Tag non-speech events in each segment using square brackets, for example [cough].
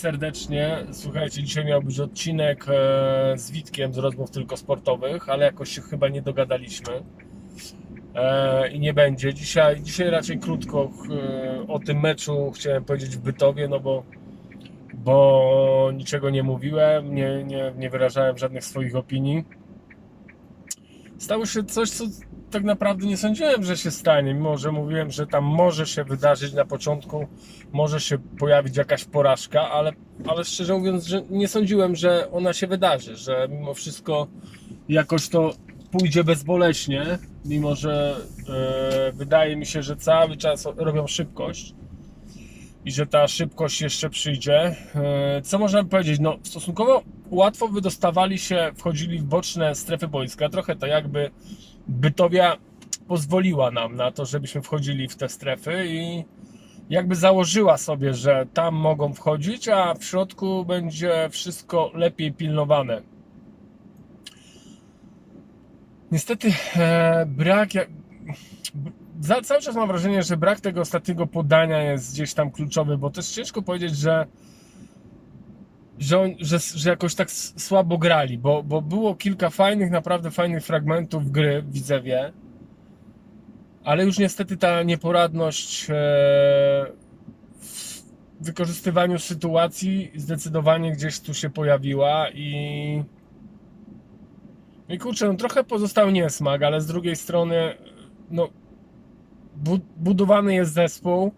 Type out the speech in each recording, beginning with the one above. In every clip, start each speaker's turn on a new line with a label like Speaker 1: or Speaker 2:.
Speaker 1: Serdecznie. Słuchajcie, dzisiaj miał być odcinek e, z Witkiem z rozmów tylko sportowych, ale jakoś się chyba nie dogadaliśmy e, i nie będzie. Dzisiaj, dzisiaj raczej krótko e, o tym meczu chciałem powiedzieć w Bytowie, no bo, bo niczego nie mówiłem, nie, nie, nie wyrażałem żadnych swoich opinii. Stało się coś, co tak naprawdę nie sądziłem, że się stanie, mimo że mówiłem, że tam może się wydarzyć na początku, może się pojawić jakaś porażka, ale, ale szczerze mówiąc, że nie sądziłem, że ona się wydarzy, że mimo wszystko jakoś to pójdzie bezboleśnie, mimo że e, wydaje mi się, że cały czas robią szybkość i że ta szybkość jeszcze przyjdzie. E, Co można by powiedzieć? No, stosunkowo łatwo wydostawali się, wchodzili w boczne strefy boiska. Trochę to jakby Bytowia pozwoliła nam na to, żebyśmy wchodzili w te strefy i jakby założyła sobie, że tam mogą wchodzić, a w środku będzie wszystko lepiej pilnowane. Niestety e, brak. Jak, za, cały czas mam wrażenie, że brak tego ostatniego podania jest gdzieś tam kluczowy, bo też ciężko powiedzieć, że że, on, że, że jakoś tak słabo grali, bo, bo było kilka fajnych, naprawdę fajnych fragmentów gry w Widzewie, ale już niestety ta nieporadność e, w wykorzystywaniu sytuacji zdecydowanie gdzieś tu się pojawiła i i kurczę, no trochę pozostał niesmak, ale z drugiej strony no budowany jest zespół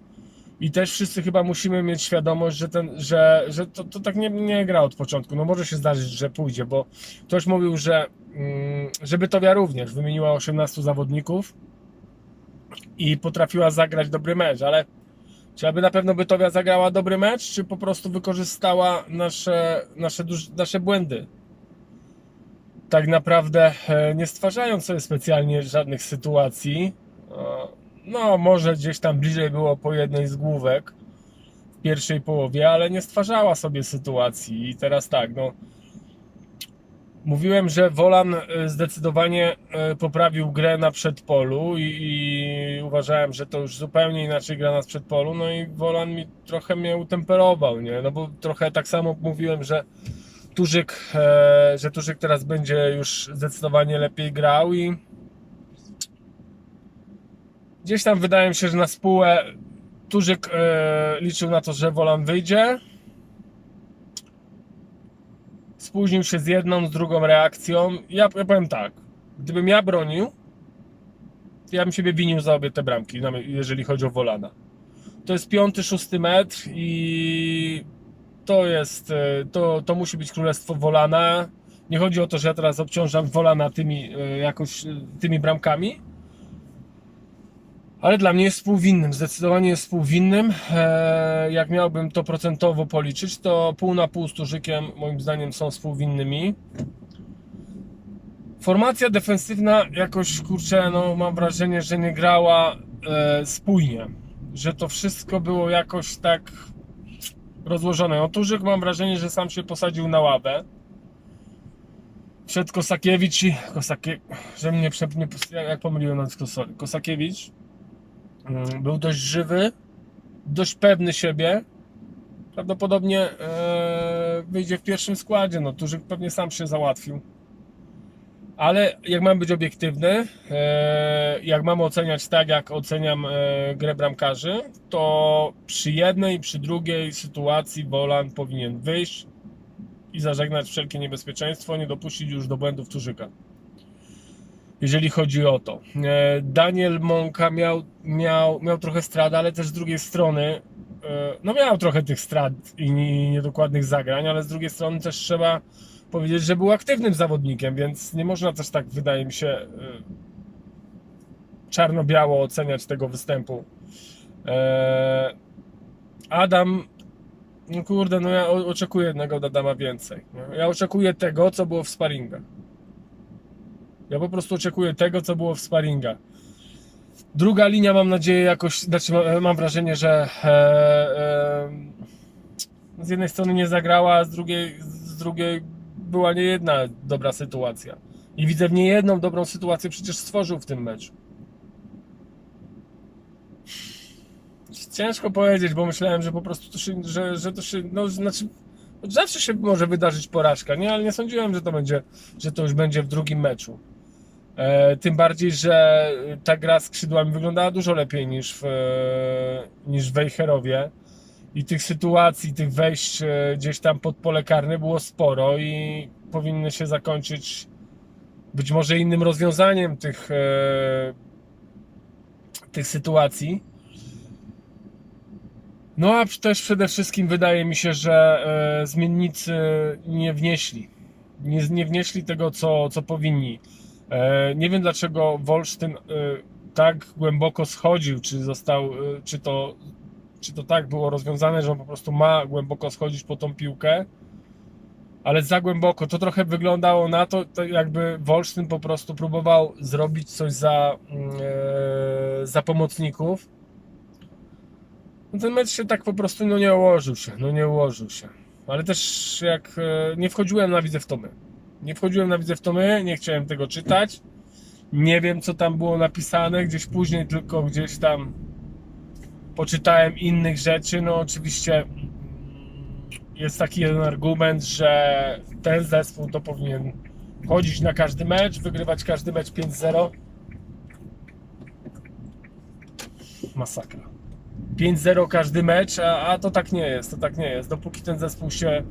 Speaker 1: i też wszyscy chyba musimy mieć świadomość, że, ten, że, że to, to tak nie, nie gra od początku. No może się zdarzyć, że pójdzie, bo ktoś mówił, że, mm, że Bytowia również wymieniła 18 zawodników i potrafiła zagrać dobry mecz, ale czy aby na pewno Bytowia zagrała dobry mecz, czy po prostu wykorzystała nasze, nasze, nasze błędy? Tak naprawdę e, nie stwarzając sobie specjalnie żadnych sytuacji. No, może gdzieś tam bliżej było po jednej z główek w pierwszej połowie, ale nie stwarzała sobie sytuacji. I teraz tak, no. Mówiłem, że Wolan e, zdecydowanie e, poprawił grę na przedpolu i, i uważałem, że to już zupełnie inaczej gra na przedpolu. No i Wolan mi trochę mnie utemperował, nie? No bo trochę tak samo mówiłem, że Turzyk, e, że Turzyk teraz będzie już zdecydowanie lepiej grał i gdzieś tam wydaje mi się, że na spółę Turzyk e, liczył na to, że Wolan wyjdzie. Spóźnił się z jedną, z drugą reakcją. Ja, ja powiem tak, gdybym ja bronił, ja bym siebie winił za obie te bramki, jeżeli chodzi o Wolana. To jest piąty, szósty metr i to jest, e, to, to musi być królestwo Wolana. Nie chodzi o to, że ja teraz obciążam Wolana tymi, e, jakoś, tymi bramkami, ale dla mnie jest współwinnym, zdecydowanie jest współwinnym. E, Jak miałbym to procentowo policzyć, to pół na pół z Turzykiem moim zdaniem są współwinnymi. Formacja defensywna jakoś, kurczę, no mam wrażenie, że nie grała e, spójnie. Że to wszystko było jakoś tak rozłożone. No Turzyk mam wrażenie, że sam się posadził na ławę. Przed Kosakiewicz i Kosakie... że mnie nie... jak pomyliłem nazwisko, sorry. Kosakiewicz był dość żywy, dość pewny siebie. Prawdopodobnie e, wyjdzie w pierwszym składzie. No Turzyk pewnie sam się załatwił. Ale jak mam być obiektywny, e, jak mam oceniać tak, jak oceniam e, grę bramkarzy, to przy jednej i przy drugiej sytuacji Wolan powinien wyjść i zażegnać wszelkie niebezpieczeństwo, nie dopuścić już do błędów Turzyka. Jeżeli chodzi o to. E, Daniel Mąka miał, miał, miał trochę strat, ale też z drugiej strony e, no miał trochę tych strat i nie- niedokładnych zagrań, ale z drugiej strony też trzeba powiedzieć, że był aktywnym zawodnikiem, więc nie można też tak, wydaje mi się, y, czarno-biało oceniać tego występu. Adam, no kurde, no ja oczekuję jednego od Adama więcej. Ja oczekuję tego, co było w sparingach. Ja po prostu oczekuję tego, co było w sparingach. Druga linia, mam nadzieję, jakoś, znaczy ma- mam wrażenie, że e, e, z jednej strony nie zagrała, a z drugiej, z drugiej była nie jedna dobra sytuacja. I widzę w nie jedną dobrą sytuację przecież stworzył w tym meczu. Ciężko powiedzieć, bo myślałem, że po prostu to się, że, że to się, no znaczy zawsze się może wydarzyć porażka, nie? Ale nie sądziłem, że to będzie, że to już będzie w drugim meczu. E, tym bardziej, że ta gra skrzydłami wyglądała dużo lepiej niż w, e, niż w Wejherowie i tych sytuacji, tych wejść e, gdzieś tam pod pole karne było sporo i powinny się zakończyć być może innym rozwiązaniem tych, tych sytuacji. No a też przede wszystkim wydaje mi się, że zmiennicy nie wnieśli. Nie, nie wnieśli tego, co, co powinni. E, nie wiem dlaczego Wolsztyn e, tak głęboko schodził, czy został, e, czy to, czy to tak było rozwiązane, że on po prostu ma głęboko schodzić po tą piłkę, ale za głęboko. To trochę wyglądało na to, to jakby Wolsztyn po prostu próbował zrobić coś za, mm, za pomocników. No ten mecz się tak po prostu no nie ułożył się, no nie ułożył się. Ale też jak nie wchodziłem na widzę w tomy. Nie wchodziłem na widzę w tomy, nie chciałem tego czytać. Nie wiem co tam było napisane, gdzieś później tylko gdzieś tam poczytałem innych rzeczy. No oczywiście jest taki jeden argument, że ten zespół to powinien chodzić na każdy mecz, wygrywać każdy mecz 5-0. Masakra. 5-0 każdy mecz, a, a to tak nie jest, to tak nie jest. Dopóki ten zespół się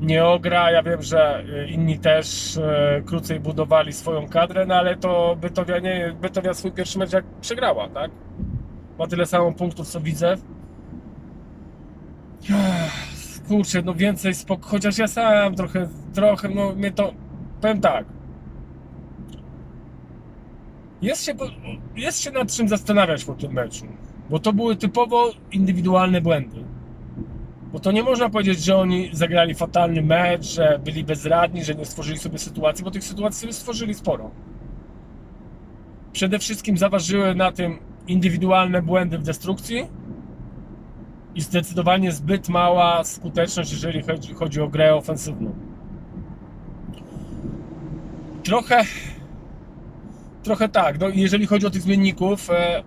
Speaker 1: nie ogra, ja wiem, że y, inni też e, krócej budowali swoją kadrę, no ale to Bytowia, nie, Bytowia swój pierwszy mecz jak przegrała, tak? Ma tyle samo punktów co Widzew. Kurczę, no więcej spokoju, chociaż ja sam trochę, trochę, no mnie to, powiem tak. Jest się, jest się nad czym zastanawiać po tym meczu, bo to były typowo indywidualne błędy. Bo to nie można powiedzieć, że oni zagrali fatalny mecz, że byli bezradni, że nie stworzyli sobie sytuacji, bo tych sytuacji sobie stworzyli sporo. Przede wszystkim zaważyły na tym indywidualne błędy w destrukcji i zdecydowanie zbyt mała skuteczność, jeżeli chodzi, chodzi o grę ofensywną. Trochę, trochę tak. No, jeżeli chodzi o tych zmienników, e,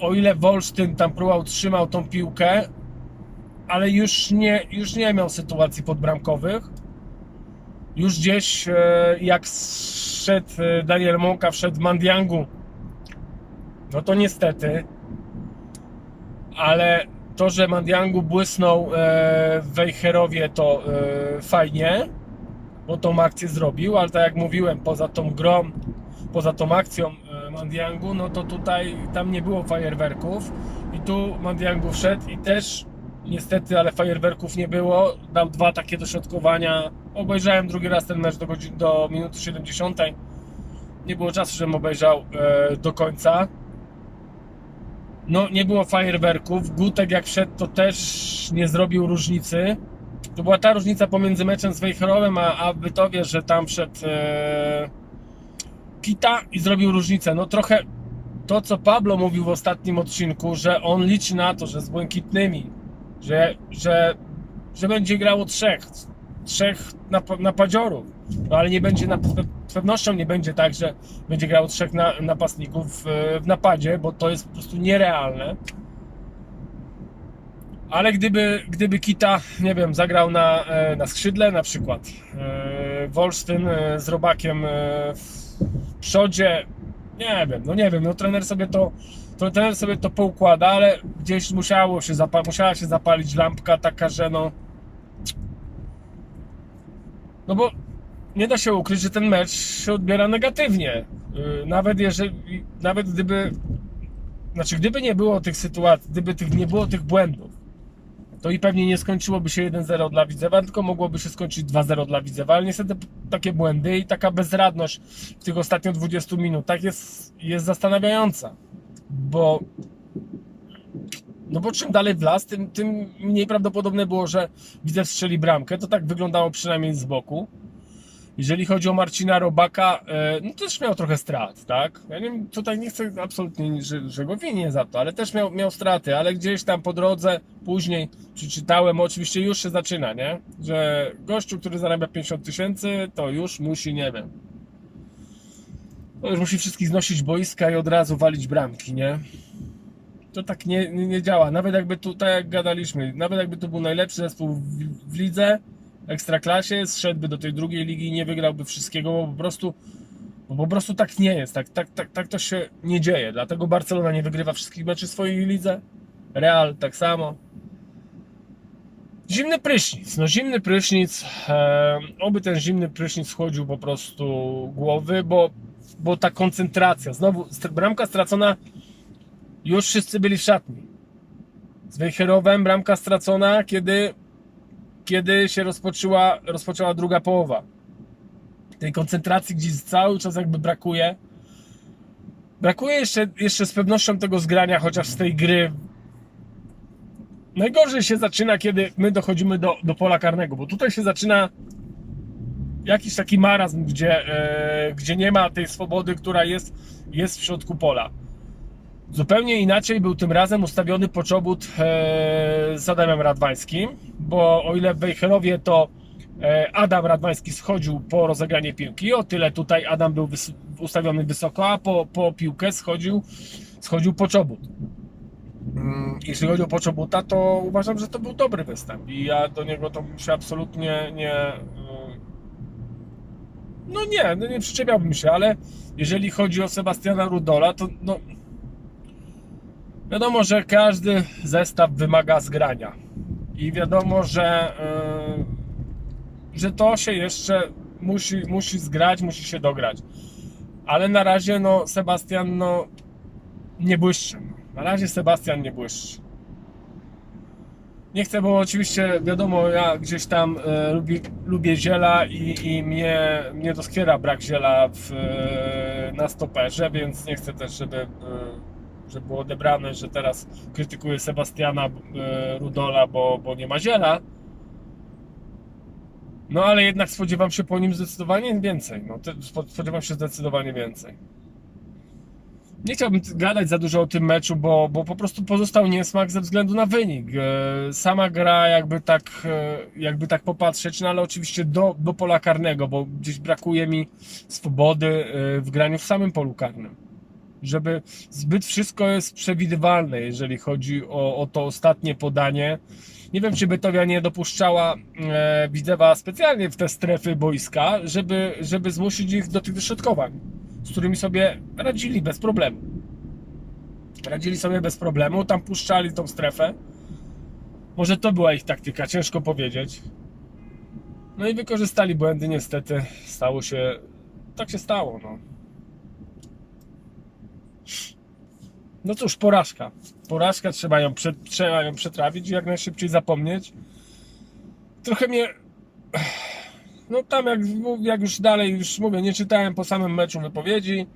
Speaker 1: o ile Wolsztyn tam próbował trzymał tą piłkę, ale już nie, już nie miał sytuacji podbramkowych. Już gdzieś, e, jak szedł e, Daniel Mąka, wszedł Mandiangu, no to niestety, ale to, że Mandiangu błysnął e, w Wejherowie, to e, fajnie, bo tą akcję zrobił, ale tak jak mówiłem, poza tą grą, poza tą akcją e, Mandiangu, no to tutaj tam nie było fajerwerków i tu Mandiangu wszedł i też niestety, ale fajerwerków nie było. Dał dwa takie dośrodkowania. Obejrzałem drugi raz ten mecz do, godzin, do minuty 70. Nie było czasu, żebym obejrzał e, do końca. No, nie było fajerwerków. Gutek jak wszedł, to też nie zrobił różnicy. To była ta różnica pomiędzy meczem z Wejherowem a, a Bytowie, że tam wszedł e, Kita i zrobił różnicę. No trochę to, co Pablo mówił w ostatnim odcinku, że on liczy na to, że z błękitnymi, że, że, że będzie grało trzech, trzech nap- napadziorów, no ale nie będzie, na, z pewnością nie będzie tak, że będzie grało trzech na, napastników w, w napadzie, bo to jest po prostu nierealne. Ale gdyby, gdyby Kita, nie wiem, zagrał na, e, na skrzydle na przykład, e, Wolsztyn e, z Robakiem w przodzie, nie wiem, no nie wiem, no trener sobie to, to trener sobie to poukłada, ale gdzieś musiało się zapa- musiała się zapalić lampka taka, że no no bo nie da się ukryć, że ten mecz się odbiera negatywnie. Yy, Nawet jeżeli, nawet gdyby, znaczy gdyby nie było tych sytuacji, gdyby tych, nie było tych błędów, to i pewnie nie skończyłoby się 1-0 dla Widzewa, tylko mogłoby się skończyć 2-0 dla Widzewa, ale niestety takie błędy i taka bezradność w tych ostatnich 20 minutach jest, jest zastanawiająca, bo no bo czym dalej w las, tym, tym mniej prawdopodobne było, że Widzew strzeli bramkę, to tak wyglądało przynajmniej z boku. Jeżeli chodzi o Marcina Robaka, e, no też miał trochę strat, tak? Ja nie, tutaj nie chcę absolutnie, że, że go winię za to, ale też miał, miał straty, ale gdzieś tam po drodze, później przeczytałem, oczywiście już się zaczyna, nie? Że gościu, który zarabia 50 tysięcy, to już musi, nie wiem, już musi wszystkich znosić boiska i od razu walić bramki, nie? To tak nie, nie, nie działa. Nawet jakby tu, tak jak gadaliśmy, nawet jakby to był najlepszy zespół w, w lidze, ekstraklasie, zszedłby do tej drugiej ligi i nie wygrałby wszystkiego, bo po prostu, bo po prostu tak nie jest. Tak, tak, tak, tak to się nie dzieje. Dlatego Barcelona nie wygrywa wszystkich meczów w swojej lidze. Real tak samo. Zimny prysznic. No zimny prysznic. E, oby ten zimny prysznic schodził po prostu głowy, bo, bo ta koncentracja. Znowu bramka stracona. Już wszyscy byli w szatni. Z Wejherowem bramka stracona, kiedy, kiedy się rozpoczęła, rozpoczęła druga połowa. Tej koncentracji gdzieś cały czas jakby brakuje. Brakuje jeszcze, jeszcze z pewnością tego zgrania, chociaż z tej gry Najgorzej się zaczyna, kiedy my dochodzimy do, do pola karnego, bo tutaj się zaczyna jakiś taki marazm, gdzie, e, gdzie nie ma tej swobody, która jest, jest w środku pola. Zupełnie inaczej był tym razem ustawiony poczobut e, z Adamem Radwańskim, bo o ile w Wejherowie to e, Adam Radwański schodził po rozegranie piłki, o tyle tutaj Adam był ustawiony wysoko, a po, po piłkę schodził, schodził poczobut. Mm, Jeśli chodzi o Poczobuta, to uważam, że to był dobry występ i ja do niego to się absolutnie nie... y, No nie, no nie przyczepiałbym się, ale jeżeli chodzi o Sebastiana Rudola, to no... Wiadomo, że każdy zestaw wymaga zgrania i wiadomo, że, y, że to się jeszcze musi, musi zgrać, musi się dograć. Ale na razie no Sebastian no nie błyszczy. Na razie Sebastian nie błyszczy. Nie chcę, bo oczywiście wiadomo, ja gdzieś tam e, lubię, lubię ziela i, i mnie, mnie doskwiera brak ziela w, e, na stoperze, więc nie chcę też, żeby, e, żeby było odebrane, że teraz krytykuję Sebastiana e, Rudola, bo, bo nie ma ziela. No ale jednak spodziewam się po nim zdecydowanie więcej. No, spodziewam się zdecydowanie więcej. Nie chciałbym gadać za dużo o tym meczu, bo, bo po prostu pozostał niesmak ze względu na wynik. E, Sama gra, jakby tak, e, jakby tak popatrzeć, no ale oczywiście do, do pola karnego, bo gdzieś brakuje mi swobody w graniu w samym polu karnym. Żeby zbyt wszystko jest przewidywalne, jeżeli chodzi o, o to ostatnie podanie. Nie wiem, czy Bytowia nie dopuszczała e, Widzewa specjalnie w te strefy boiska, żeby, żeby zmusić ich do tych dośrodkowań, z którymi sobie radzili bez problemu. Radzili sobie bez problemu, tam puszczali tą strefę. Może to była ich taktyka, ciężko powiedzieć. No i wykorzystali błędy, niestety. Stało się. Tak się stało, no. No cóż, porażka. Porażka, trzeba ją, trzeba ją przetrawić i jak najszybciej zapomnieć. Trochę mnie. [sighs] No tam jak, jak już dalej, już mówię, nie czytałem po samym meczu wypowiedzi,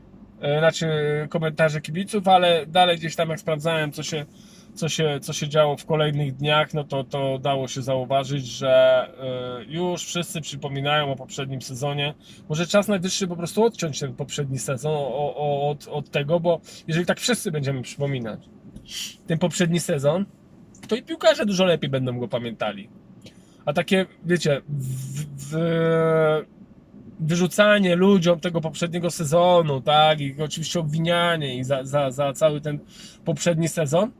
Speaker 1: e, znaczy komentarzy kibiców, ale dalej gdzieś tam jak sprawdzałem, co się, co się, co się działo w kolejnych dniach, no to, to dało się zauważyć, że e, już wszyscy przypominają o poprzednim sezonie. Może czas najwyższy po prostu odciąć ten poprzedni sezon o, od, od tego, bo jeżeli tak wszyscy będziemy przypominać ten poprzedni sezon, to i piłkarze dużo lepiej będą go pamiętali. A takie, wiecie, w, w, wyrzucanie ludziom tego poprzedniego sezonu, tak, i oczywiście obwinianie ich za, za, za cały ten poprzedni sezon,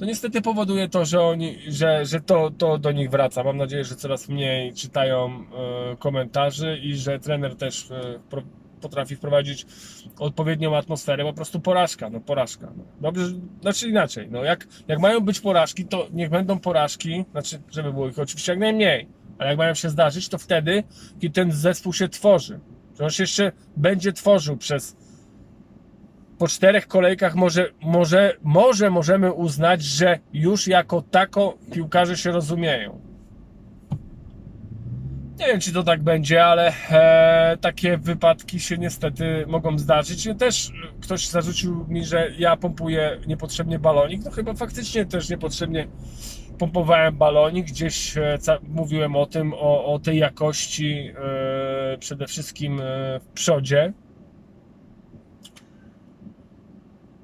Speaker 1: to niestety powoduje to, że, oni, że, że to, to do nich wraca. Mam nadzieję, że coraz mniej czytają e, komentarzy i że trener też e, potrafi wprowadzić odpowiednią atmosferę. Po prostu porażka, no porażka. No. Dobrze, znaczy inaczej, no jak, jak mają być porażki, to niech będą porażki, znaczy, żeby było ich oczywiście jak najmniej, ale jak mają się zdarzyć, to wtedy, kiedy ten zespół się tworzy. Się jeszcze będzie tworzył przez po czterech kolejkach może, może, może możemy uznać, że już jako tako piłkarze się rozumieją. Nie wiem, czy to tak będzie, ale e, takie wypadki się niestety mogą zdarzyć. Ja Też ktoś zarzucił mi, że ja pompuję niepotrzebnie balonik. No chyba faktycznie też niepotrzebnie pompowałem balonik. Gdzieś e, mówiłem o tym, o, o tej jakości e, przede wszystkim e, w przodzie.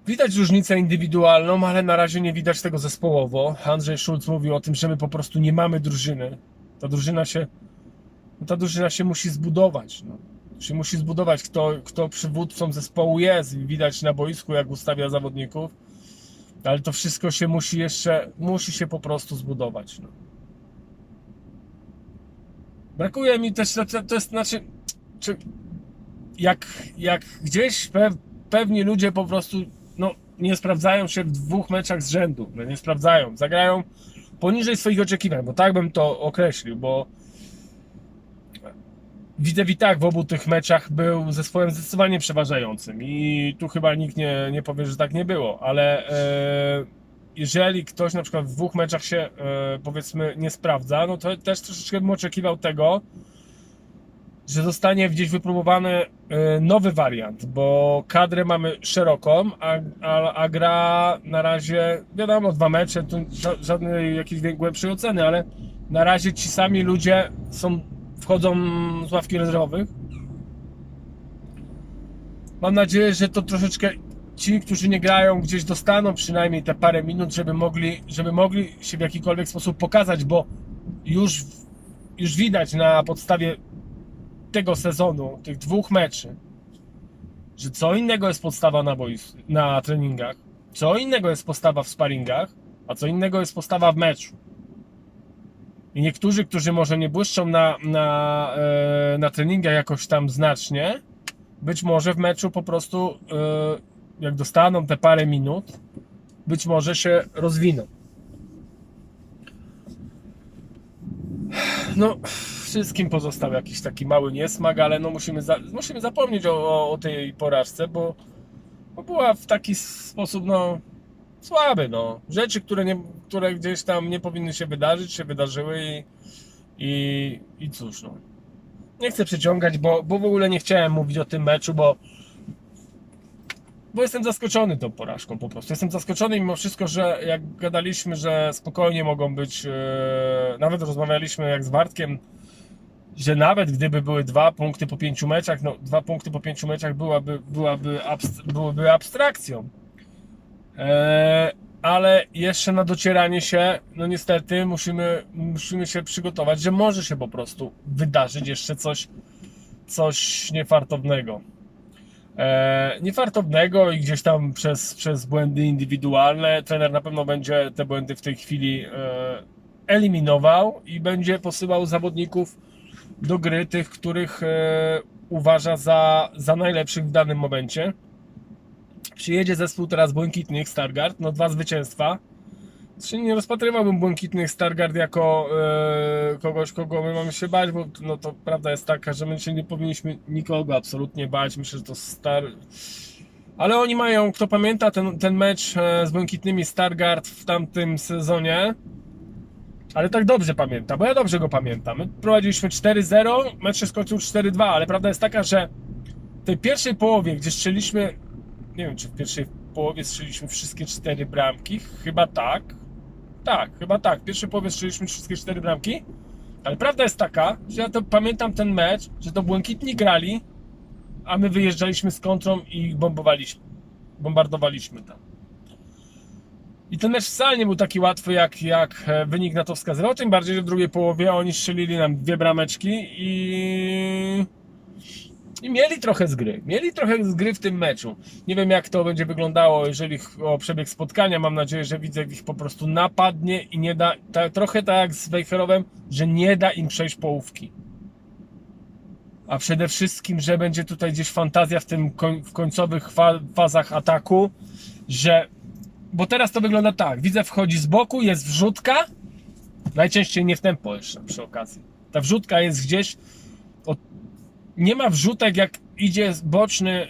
Speaker 1: Widać różnicę indywidualną, ale na razie nie widać tego zespołowo. Andrzej Schulz mówił o tym, że my po prostu nie mamy drużyny. Ta drużyna się, ta drużyna się musi zbudować. No. Się musi zbudować, kto, kto przywódcą zespołu jest. Widać na boisku, jak ustawia zawodników. Ale to wszystko się musi jeszcze, musi się po prostu zbudować. No. Brakuje mi też, to, jest znaczy, czy jak, jak gdzieś pe, pewni ludzie po prostu nie sprawdzają się w dwóch meczach z rzędu, no, nie sprawdzają, zagrają poniżej swoich oczekiwań, bo tak bym to określił, bo Widzew i tak w obu tych meczach był zespołem zdecydowanie przeważającym i tu chyba nikt nie, nie powie, że tak nie było, ale e, jeżeli ktoś na przykład w dwóch meczach się e, powiedzmy nie sprawdza, no to też troszeczkę bym oczekiwał tego, że zostanie gdzieś wypróbowany e, nowy wariant, bo kadrę mamy szeroką, a, a, a gra na razie, wiadomo, dwa mecze, tu ża- żadnej jakiejś głębszej oceny, ale na razie ci sami ludzie są, wchodzą z ławki rezerwowych. Mam nadzieję, że to troszeczkę ci, którzy nie grają, gdzieś dostaną przynajmniej te parę minut, żeby mogli, żeby mogli się w jakikolwiek sposób pokazać, bo już, już widać na podstawie tego sezonu, tych dwóch meczy, że co innego jest podstawa na na treningach, co innego jest postawa w sparingach, a co innego jest postawa w meczu. I niektórzy, którzy może nie błyszczą na, na, e, na treningach jakoś tam znacznie, być może w meczu po prostu, e, jak dostaną te parę minut, być może się rozwiną. No, wszystkim pozostał jakiś taki mały niesmak, ale no musimy, za, musimy zapomnieć o, o, o tej porażce, bo, bo była w taki sposób, no, słaby, no. Rzeczy, które, nie, które gdzieś tam nie powinny się wydarzyć, się wydarzyły i, i, i cóż, no. Nie chcę przeciągać, bo, bo w ogóle nie chciałem mówić o tym meczu, bo bo jestem zaskoczony tą porażką po prostu. Jestem zaskoczony mimo wszystko, że jak gadaliśmy, że spokojnie mogą być, e, nawet rozmawialiśmy jak z Bartkiem, że nawet gdyby były dwa punkty po pięciu meczach, no dwa punkty po pięciu meczach byłaby, byłaby, abst, abstrakcją. E, ale jeszcze na docieranie się, no niestety musimy, musimy się przygotować, że może się po prostu wydarzyć jeszcze coś, coś niefartownego. E, niefartownego i gdzieś tam przez, przez błędy indywidualne. Trener na pewno będzie te błędy w tej chwili e, eliminował i będzie posyłał zawodników do gry tych, których e, uważa za, za najlepszych w danym momencie. Przyjedzie zespół teraz Błękitnych Stargard, no dwa zwycięstwa. Znaczy nie rozpatrywałbym Błękitnych Stargard jako e, kogoś, kogo my mamy się bać, bo no to prawda jest taka, że my się nie powinniśmy nikogo absolutnie bać. Myślę, że to Star... Ale oni mają, kto pamięta ten, ten mecz e, z Błękitnymi Stargard w tamtym sezonie, ale tak dobrze pamiętam, bo ja dobrze go pamiętam. My prowadziliśmy 4-0, mecz się skończył 4-2, ale prawda jest taka, że w tej pierwszej połowie, gdzie strzeliśmy, nie wiem czy w pierwszej połowie strzeliśmy wszystkie cztery bramki, chyba tak. Tak, chyba tak. W pierwszej połowie strzeliśmy wszystkie cztery bramki, ale prawda jest taka, że ja to pamiętam ten mecz, że to błękitni grali, a my wyjeżdżaliśmy z kontrą i bombowaliśmy. Bombardowaliśmy tam. I ten mecz wcale nie był taki łatwy, jak, jak e, wynik na to wskazywał. Tym bardziej, że w drugiej połowie oni strzelili nam dwie brameczki i. I mieli trochę z gry. Mieli trochę z gry w tym meczu. Nie wiem, jak to będzie wyglądało, jeżeli o przebieg spotkania. Mam nadzieję, że widzę ich po prostu napadnie i nie da. Ta, trochę tak jak z Wejherowem, że nie da im przejść połówki. A przede wszystkim, że będzie tutaj gdzieś fantazja w tym koń, w końcowych fa fazach ataku, że bo teraz to wygląda tak. Widzę, wchodzi z boku, jest wrzutka. Najczęściej nie w tempo jeszcze przy okazji. Ta wrzutka jest gdzieś. Od... Nie ma wrzutek, jak idzie boczny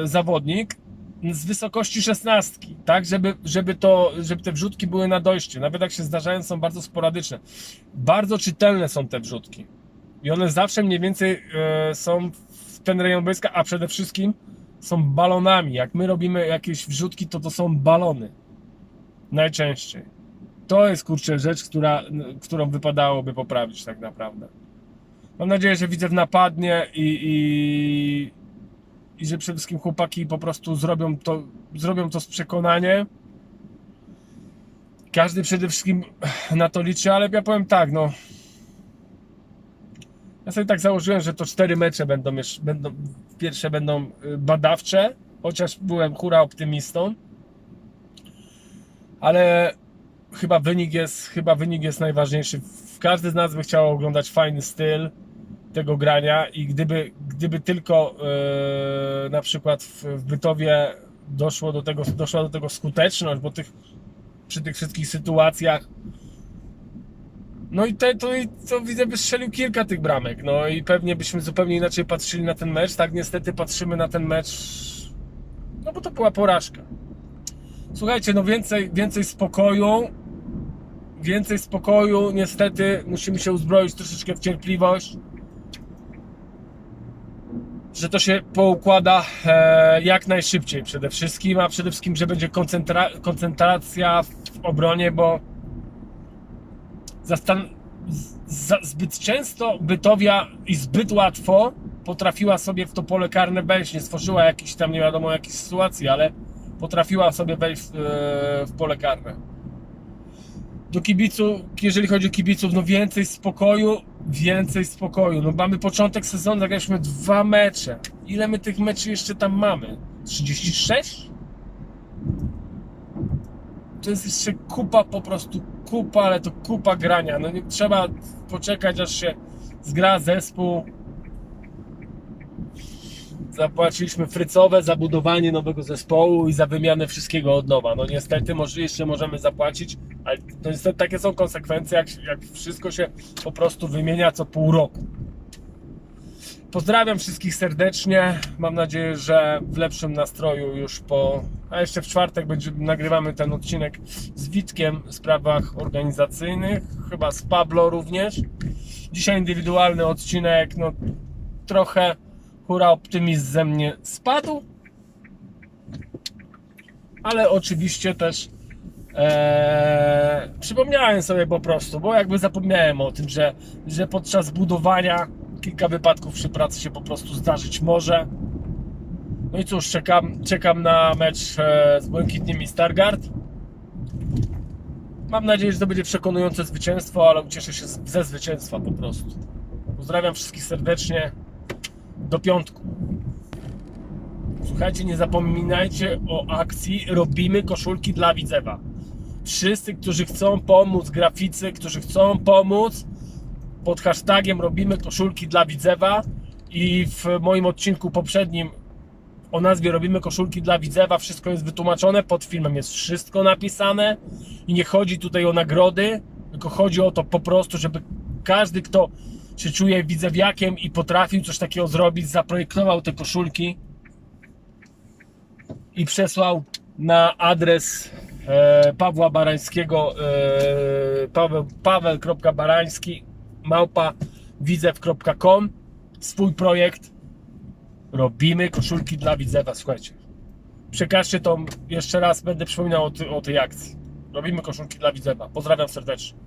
Speaker 1: yy, zawodnik z wysokości szesnastki, tak? Żeby, żeby, to, żeby te wrzutki były na dojście. Nawet jak się zdarzają, są bardzo sporadyczne. Bardzo czytelne są te wrzutki. I one zawsze mniej więcej yy, są w ten rejon boiska, a przede wszystkim są balonami. Jak my robimy jakieś wrzutki, to to są balony. Najczęściej. To jest kurczę rzecz, która, którą wypadałoby poprawić tak naprawdę. Mam nadzieję, że widzę w napadnie i, i, i że przede wszystkim chłopaki po prostu zrobią to, zrobią to z przekonaniem. Każdy przede wszystkim na to liczy, ale ja powiem tak, no. Ja sobie tak założyłem, że to cztery mecze będą, będą pierwsze będą y, badawcze, chociaż byłem hura optymistą. ale chyba wynik jest, chyba wynik jest najważniejszy. Każdy z nas by chciał oglądać fajny styl tego grania i gdyby, gdyby tylko e, na przykład w, w Bytowie doszło do tego, doszła do tego skuteczność, bo tych, przy tych wszystkich sytuacjach no i te, to, to widzę, by strzelił kilka tych bramek. No i pewnie byśmy zupełnie inaczej patrzyli na ten mecz. Tak niestety patrzymy na ten mecz, no bo to była porażka. Słuchajcie, no więcej, więcej spokoju. Więcej spokoju. Niestety musimy się uzbroić troszeczkę w cierpliwość. Że to się poukłada e, jak najszybciej przede wszystkim, a przede wszystkim, że będzie koncentra koncentracja w obronie, bo zastan- z- zbyt często Bytowia i zbyt łatwo potrafiła sobie w to pole karne wejść, nie stworzyła jakiejś tam nie wiadomo jakiej sytuacji, ale potrafiła sobie wejść w, e, w pole karne. Do kibicu, jeżeli chodzi o kibiców, no więcej spokoju, więcej spokoju. No mamy początek sezonu, zagraliśmy dwa mecze. Ile my tych meczy jeszcze tam mamy? 36? to jest jeszcze kupa, po prostu kupa, ale to kupa grania. No nie trzeba poczekać, aż się zgra zespół. Zapłaciliśmy frycowe za budowanie nowego zespołu i za wymianę wszystkiego od nowa. No niestety może jeszcze możemy zapłacić, ale to niestety takie są konsekwencje, jak, jak wszystko się po prostu wymienia co pół roku. Pozdrawiam wszystkich serdecznie. Mam nadzieję, że w lepszym nastroju już po. A jeszcze w czwartek będzie, nagrywamy ten odcinek z Witkiem w sprawach organizacyjnych, chyba z Pablo również. Dzisiaj indywidualny odcinek, no trochę hura optymizm ze mnie spadł, ale oczywiście też Eee, przypomniałem sobie po prostu, bo jakby zapomniałem o tym, że, że podczas budowania kilka wypadków przy pracy się po prostu zdarzyć może. No i cóż, czekam, czekam na mecz e, z Błękitnymi Stargard. Mam nadzieję, że to będzie przekonujące zwycięstwo, ale ucieszę się ze zwycięstwa po prostu. Pozdrawiam wszystkich serdecznie. Do piątku. Słuchajcie, nie zapominajcie o akcji Robimy koszulki dla Widzewa. Wszyscy, którzy chcą pomóc, graficy, którzy chcą pomóc, pod hashtagiem Robimy koszulki dla Widzewa i w moim odcinku poprzednim o nazwie Robimy koszulki dla Widzewa wszystko jest wytłumaczone, pod filmem jest wszystko napisane i nie chodzi tutaj o nagrody, tylko chodzi o to po prostu, żeby każdy, kto się czuje widzewiakiem i potrafił coś takiego zrobić, zaprojektował te koszulki i przesłał na adres e, Pawła Barańskiego e, paweł, paweł.barański małpa widzew.com swój projekt. Robimy koszulki dla widzewa, słuchajcie. Przekażcie to jeszcze raz, będę przypominał o, ty, o tej akcji. Robimy koszulki dla widzewa, pozdrawiam serdecznie